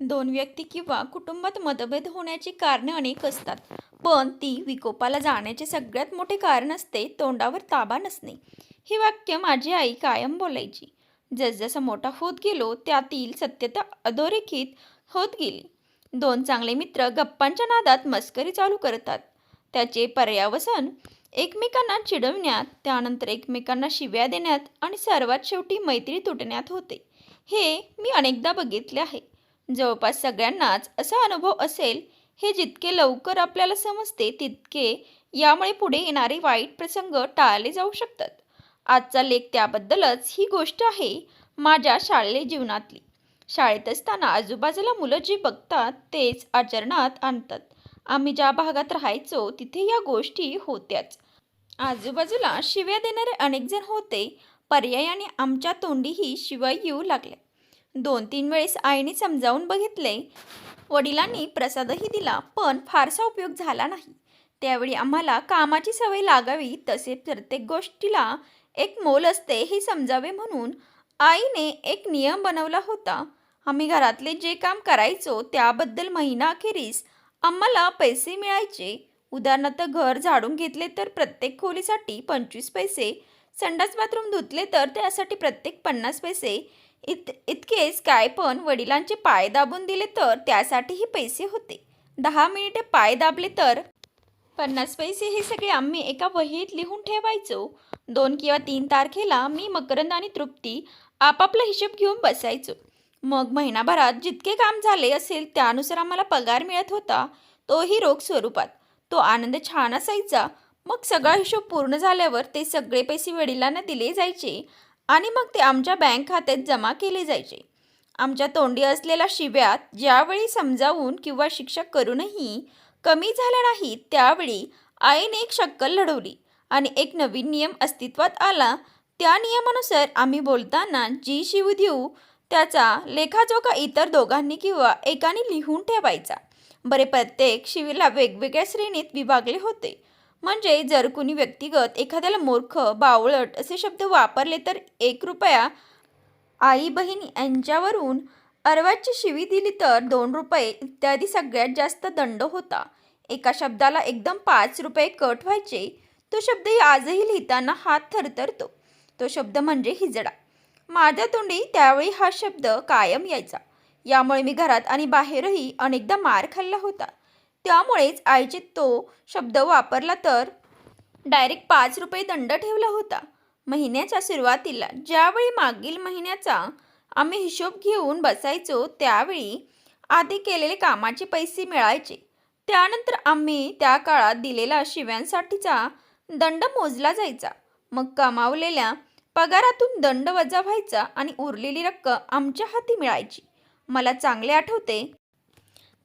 दोन व्यक्ती किंवा कुटुंबात मतभेद होण्याची कारणे अनेक असतात. पण ती विकोपाला जाण्याचे सगळ्यात मोठे कारण असते तोंडावर ताबा नसणे. हे वाक्य माझी आई कायम बोलायची. जसजसं मोठा होत गेलो त्यातील सत्यता अधोरेखित होत गेली. दोन चांगले मित्र गप्पांच्या नादात मस्करी चालू करतात. त्याचे पर्यावसन एकमेकांना चिडवण्यात त्यानंतर एकमेकांना शिव्या देण्यात आणि सर्वात शेवटी मैत्री तुटण्यात होते. हे मी अनेकदा बघितले आहे. जवळपास सगळ्यांनाच असा अनुभव असेल हे जितके लवकर आपल्याला समजते तितके यामुळे पुढे येणारे वाईट प्रसंग टाळले जाऊ शकतात. आजचा लेख त्याबद्दलच ही गोष्ट आहे माझ्या शाळे जीवनातली. शाळेत असताना आजूबाजूला मुलं जी बघतात तेच आचरणात आणतात. आम्ही ज्या भागात राहायचो तिथे या गोष्टी होत्याच. आजूबाजूला शिव्या देणारे अनेक जण होते पर्यायाने आमच्या तोंडीही शिवाय येऊ लागल्या दोन तीन वेळेस आईने समजावून बघितले. वडिलांनी प्रसादही दिला पण फारसा उपयोग झाला नाही. त्यावेळी आम्हाला कामाची सवय लागावी तसे प्रत्येक गोष्टीला एक मोल असते हे समजावे म्हणून आईने एक नियम बनवला होता. आम्ही घरातले जे काम करायचो त्याबद्दल महिना अखेरीस आम्हाला पैसे मिळायचे. उदाहरणार्थ घर झाडून घेतले तर प्रत्येक खोलीसाठी पंचवीस पैसे संडास बाथरूम धुतले तर त्यासाठी प्रत्येक पन्नास पैसे इत इतकेच काय पण वडिलांचे पाय दाबून दिले तर त्यासाठीही पैसे होते. दहा मिनिटे पाय दाबले तर? पन्नास पैसे हे सगळे आम्ही एका वहीत लिहून ठेवायचो. दोन किंवा तीन तारखेला मी मकरंद आणि तृप्ती आपापला हिशोब घेऊन बसायचो. मग महिनाभरात जितके काम झाले असेल त्यानुसार आम्हाला पगार मिळत होता. तोही रोख स्वरूपात. तो आनंद छान असायचा. मग सगळा हिशोब पूर्ण झाल्यावर ते सगळे पैसे वडिलांना दिले जायचे. आणि मग ते आमच्या बँक खात्यात जमा केले जायचे. आमच्या तोंडी असलेल्या शिव्यात ज्यावेळी समजावून किंवा शिक्षा करूनही कमी झाल्या नाहीत त्यावेळी आईने एक शक्कल लढवली आणि एक नवीन नियम अस्तित्वात आला. त्या नियमानुसार आम्ही बोलताना जी शिव देऊ त्याचा लेखाजोखा इतर दोघांनी किंवा एकाने लिहून ठेवायचा. बरे प्रत्येक शिवीला वेगवेगळ्या श्रेणीत विभागले होते. म्हणजे जर कुणी व्यक्तिगत एखाद्याला मूर्ख बावळट असे शब्द वापरले तर एक रुपया आई बहीण यांच्यावरून अर्वाची शिवी दिली तर दोन रुपये इत्यादी सगळ्यात जास्त दंड होता. एका शब्दाला एकदम पाच रुपये कट व्हायचे. तो शब्द आजही लिहिताना हात थरथरतो. तो शब्द म्हणजे हिजडा. माझ्या तोंडी त्यावेळी हा शब्द कायम यायचा. यामुळे मी घरात आणि बाहेरही अनेकदा मार खाल्ला होता. त्यामुळेच आईचे तो शब्द वापरला तर? डायरेक्ट पाच रुपये दंड ठेवला होता. महिन्याच्या सुरुवातीला ज्यावेळी मागील महिन्याचा आम्ही हिशोब घेऊन बसायचो त्यावेळी आधी केलेले कामाचे पैसे मिळायचे. त्यानंतर आम्ही त्या काळात दिलेला शिव्यांसाठीचा दंड मोजला जायचा. मग कमावलेल्या पगारातून दंड वजा व्हायचा आणि उरलेली रक्कम आमच्या हाती मिळायची. मला चांगले आठवते.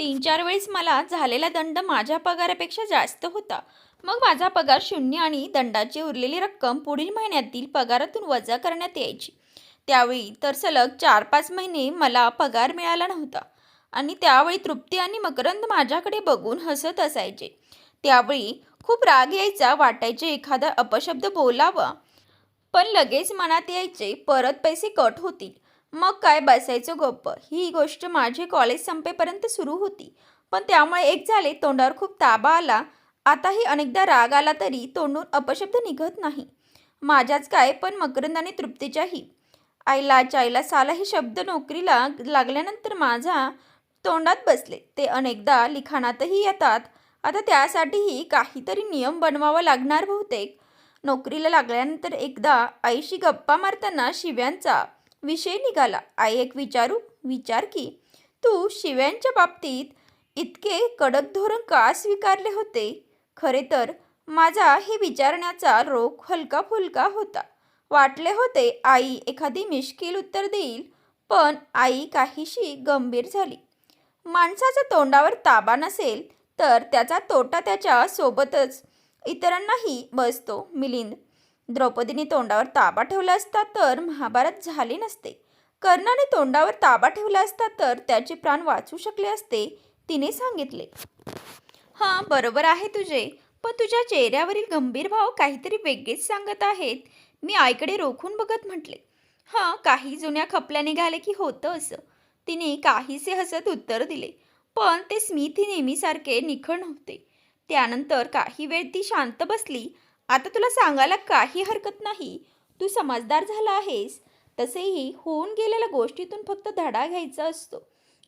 तीन चार वेळेस मला झालेला दंड माझ्या पगारापेक्षा जास्त होता. मग माझा पगार शून्य आणि दंडाची उरलेली रक्कम पुढील महिन्यातील पगारातून वजा करण्यात यायची. त्यावेळी तर सलग चार पाच महिने मला पगार मिळाला नव्हता आणि त्यावेळी तृप्ती आणि मकरंद माझ्याकडे बघून हसत असायचे. त्यावेळी खूप राग यायचा वाटायचे एखादा अपशब्द बोलावा. पण लगेच मनात यायचे परत पैसे कट होतील. मग काय बसायचं गप्प? ही गोष्ट माझे कॉलेज संपेपर्यंत सुरू होती. पण त्यामुळे एक झाले तोंडावर खूप ताबा आला. आताही अनेकदा राग आला तरी तोंडून अपशब्द निघत नाही. माझ्याच काय पण मकरंद आणि तृप्तीच्याही. आईला चाईला साला हे शब्द नोकरीला लागल्यानंतर माझा तोंडात बसले. ते अनेकदा लिखाणातही येतात. आता त्यासाठीही काहीतरी नियम बनवावा लागणार बहुतेक. नोकरीला लागल्यानंतर एकदा आईशी गप्पा मारताना शिव्यांचा विषय निघाला. आई एक विचारू विचार की तू शिव्यांच्या बाबतीत इतके कडक धोरण का स्वीकारले होते? खरे तर माझा हे विचारण्याचा रोग हलका फुलका होता. वाटले होते आई एखादी मिश्किल उत्तर देईल पण आई काहीशी गंभीर झाली. माणसाचा तोंडावर ताबा नसेल तर त्याचा तोटा त्याच्या सोबतच इतरांनाही बसतो मिलिंद. द्रौपदीने तोंडावर ताबा ठेवला असता तर महाभारत झाले नसते. कर्णाने तोंडावर ताबा ठेवला असता तर त्याचे प्राण वाचू शकले असते तिने सांगितले. हां बरोबर आहे तुझे पण तुझ्या चेहऱ्यावरील गंभीर भाव काहीतरी वेगळेच सांगत आहेत. मी आईकडे रोखून बघत म्हटले. हां काही जुन्या खपल्या निघाले की होतं असं. तिने काहीसे हसत उत्तर दिले. पण ते स्मित नेहमीसारखे निखळ नव्हते. त्यानंतर काही वेळ ती शांत बसली आता तुला सांगायला काही हरकत नाही. तू समजदार झाला आहेस. तसेही होऊन गेलेल्या गोष्टीतून फक्त धडा घ्यायचा असतो.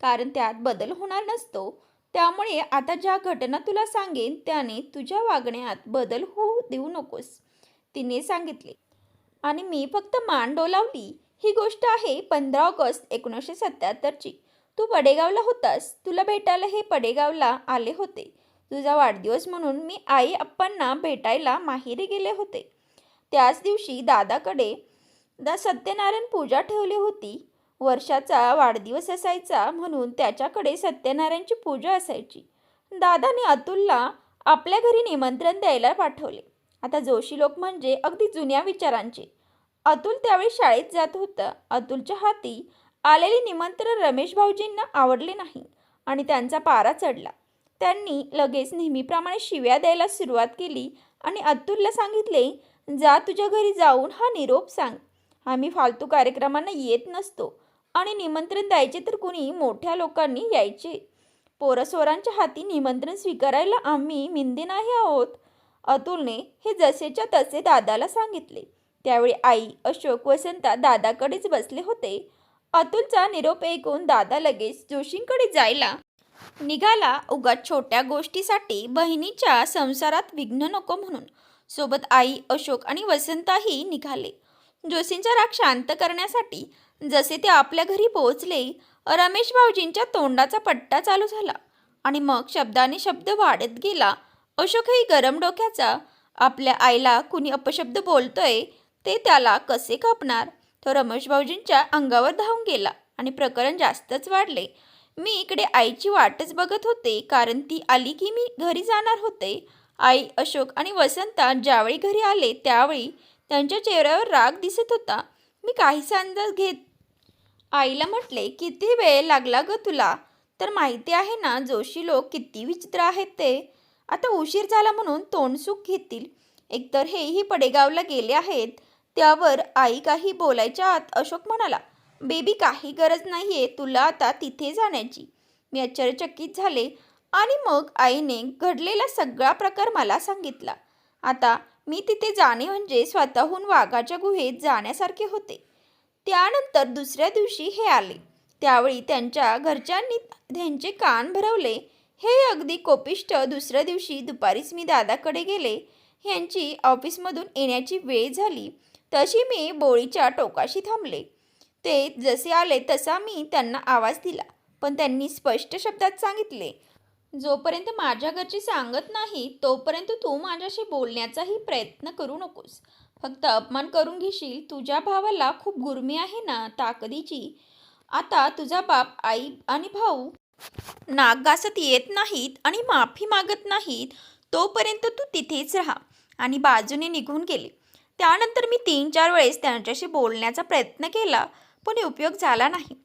कारण त्यात बदल होणार नसतो. त्यामुळे आता ज्या घटना तुला सांगेन त्याने तुझ्या वागण्यात बदल होऊ देऊ नकोस. तिने सांगितले. आणि मी फक्त मान डोलावली. ही गोष्ट आहे पंधरा ऑगस्ट एकोणीसशे सत्याहत्तरची. तू पडेगावला होतास. तुला भेटायला हे पडेगावला आले होते. तुझा वाढदिवस म्हणून मी आई अप्पांना भेटायला माहेरी गेले होते. त्याच दिवशी दादाकडे दा सत्यनारायण पूजा ठेवली होती. वर्षाचा वाढदिवस असायचा म्हणून त्याच्याकडे सत्यनारायणची पूजा असायची. दादाने अतुलला आपल्या घरी निमंत्रण द्यायला पाठवले. आता जोशी लोक म्हणजे अगदी जुन्या विचारांचे. अतुल त्यावेळी शाळेत जात होतं. अतुलच्या हाती आलेले निमंत्रण रमेश भाऊजींना आवडले नाही आणि त्यांचा पारा चढला. त्यांनी लगेच नेहमीप्रमाणे शिव्या द्यायला सुरुवात केली आणि अतुलला सांगितले जा तुझ्या घरी जाऊन हा निरोप सांग. आम्ही फालतू कार्यक्रमांना येत नसतो आणि निमंत्रण द्यायचे तर कुणी मोठ्या लोकांनी यायचे. पोरसोरांच्या हाती निमंत्रण स्वीकारायला आम्ही मिंदी नाही आहोत. अतुलने हे जसेच्या तसे दादाला सांगितले. त्यावेळी आई अशोक वसंता दादाकडेच बसले होते. अतुलचा निरोप ऐकून दादा लगेच जोशींकडे जायला निघाला उगाच छोट्या गोष्टीसाठी बहिणीच्या संसारात विघ्न नको म्हणून. सोबत आई अशोक आणि वसंताही निघाले. जोशींचा राग शांत करण्यासाठी जसे ते आपल्या घरी पोहोचले रमेश भाऊजींच्या तोंडाचा पट्टा चालू झाला आणि मग शब्दाने शब्द वाढत गेला. अशोकही गरम डोक्याचा आपल्या आईला कुणी अपशब्द बोलतोय ते त्याला कसे कापणार? तो रमेश भाऊजींच्या अंगावर धावून गेला आणि प्रकरण जास्तच वाढले. मी इकडे आईची वाटच बघत होते कारण ती आली की मी घरी जाणार होते. आई अशोक आणि वसंता ज्यावेळी घरी आले त्यावेळी त्यांच्या चेहऱ्यावर राग दिसत होता. मी काहीसा अंदाज घेत आईला म्हटले किती वेळ लागला ग तुला? तर माहिती आहे ना जोशी लोक किती विचित्र आहेत ते. आता उशीर झाला म्हणून तोंडसुख घेतील. एकतर हेही पडेगावला गेले आहेत. त्यावर आई काही बोलायच्या आत अशोक म्हणाला बेबी काही गरज नाही आहे तुला आता तिथे जाण्याची. मी आश्चर्यचकित झाले आणि मग आईने घडलेला सगळा प्रकार मला सांगितला. आता मी तिथे जाणे म्हणजे स्वतःहून वाघाच्या गुहेत जाण्यासारखे होते. त्यानंतर दुसऱ्या दिवशी हे आले. त्यावेळी त्यांच्या घरच्यांनी त्यांचे कान भरवले. हे अगदी कोपिष्ट दुसऱ्या दिवशी दुपारीच मी दादाकडे गेले. ह्यांची ऑफिसमधून येण्याची वेळ झाली. तशी मी बोळीच्या टोकाशी थांबले. ते जसे आले तसा मी त्यांना आवाज दिला. पण त्यांनी स्पष्ट शब्दात सांगितले जोपर्यंत माझ्या घरची सांगत नाही तोपर्यंत तू माझ्याशी बोलण्याचाही प्रयत्न करू नकोस. फक्त अपमान करून घेशील. तुझ्या भावाला खूप गुरमी आहे ना ताकदीची. आता तुझा बाप आई आणि भाऊ नाक घासत येत नाहीत आणि माफी मागत नाहीत तोपर्यंत तू तिथेच राहा. आणि बाजूने निघून गेले. त्यानंतर मी तीन चार वेळेस त्यांच्याशी बोलण्याचा प्रयत्न केला. पण उपयोग झाला नाही.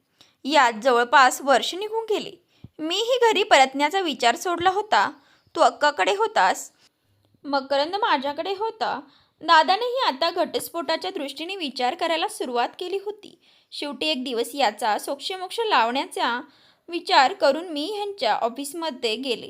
यात जवळपास वर्ष निघून गेले. मीही घरी परतण्याचा विचार सोडला होता. तू अक्काकडे होतास? मकरंद माझ्याकडे होता. दादानेही आता घटस्फोटाच्या दृष्टीने विचार करायला सुरुवात केली होती. शेवटी एक दिवस याचा सोक्षमोक्ष लावण्याचा विचार करून मी ह्यांच्या ऑफिसमध्ये गेले.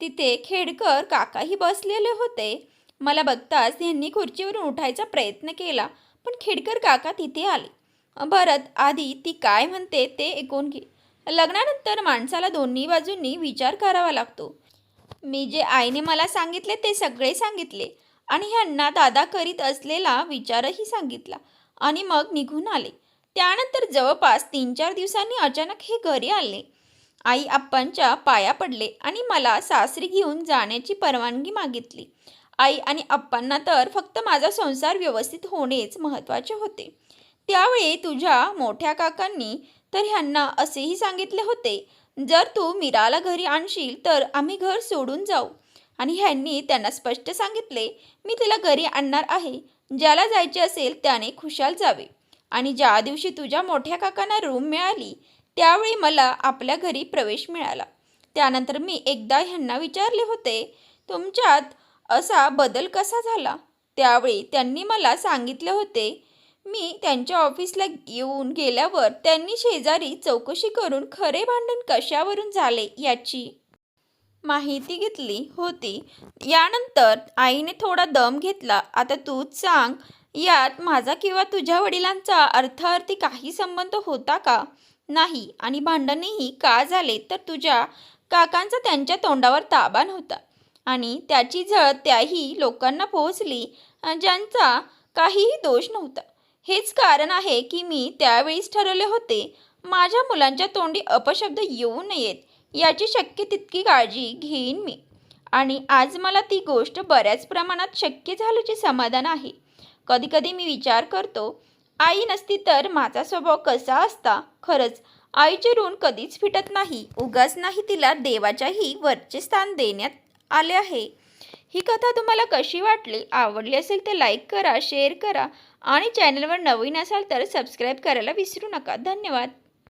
तिथे खेडकर काकाही बसलेले होते. मला बघताच ह्यांनी खुर्चीवरून उठायचा प्रयत्न केला पण खेडकर काका तिथे आले. भरत आधी ती काय म्हणते ते ऐकून घे. लग्नानंतर माणसाला दोन्ही बाजूंनी विचार करावा लागतो. मी जे आईने मला सांगितले ते सगळे सांगितले आणि ह्यांना दादा करीत असलेला विचारही सांगितला आणि मग निघून आले. त्यानंतर जवळपास तीन चार दिवसांनी अचानक हे घरी आले. आई आप्पांच्या पाया पडले आणि मला सासरी घेऊन जाण्याची परवानगी मागितली. आई आणि आप्पांना तर फक्त माझा संसार व्यवस्थित होणेच महत्त्वाचे होते. त्यावेळी तुझ्या मोठ्या काकांनी तर ह्यांना असेही सांगितले होते जर तू मीराला घरी आणशील तर आम्ही घर सोडून जाऊ. आणि ह्यांनी त्यांना स्पष्ट सांगितले मी तिला घरी आणणार आहे ज्याला जायचे असेल त्याने खुशाल जावे. आणि ज्या दिवशी तुझ्या मोठ्या काकांना रूम मिळाली त्यावेळी मला आपल्या घरी प्रवेश मिळाला. त्यानंतर मी एकदा ह्यांना विचारले होते तुमच्यात असा बदल कसा झाला? त्यावेळी त्यांनी मला सांगितले होते मी त्यांच्या ऑफिसला येऊन गेल्यावर त्यांनी शेजारी चौकशी करून खरे भांडण कशावरून झाले याची माहिती घेतली होती. यानंतर आईने थोडा दम घेतला. आता तूच सांग यात माझा किंवा तुझ्या वडिलांचा अर्थार्थी काही संबंध होता का? नाही. आणि भांडणही का झाले? तर तुझ्या काकांचा त्यांच्या तोंडावर ताबा नव्हता. आणि त्याची झळ त्याही लोकांना पोहोचली ज्यांचा काहीही दोष नव्हता. हेच कारण आहे की मी त्यावेळीच ठरवले होते माझ्या मुलांच्या तोंडी अपशब्द येऊ नयेत याची शक्य तितकी काळजी घेईन मी. आणि आज मला ती गोष्ट बऱ्याच प्रमाणात शक्य झाल्याचे समाधान आहे. कधीकधी मी विचार करतो आई नसती तर माझा स्वभाव कसा असता? खरंच आईचे ऋण कधीच फिटत नाही. उगाच नाही तिला देवाच्याही वरचे स्थान देण्यात आले आहे. ही कथा तुम्हाला कशी वाटली? आवडली असेल तर लाईक करा शेअर करा आणि चॅनलवर नवीन असाल तर सबस्क्राईब करायला विसरू नका. धन्यवाद.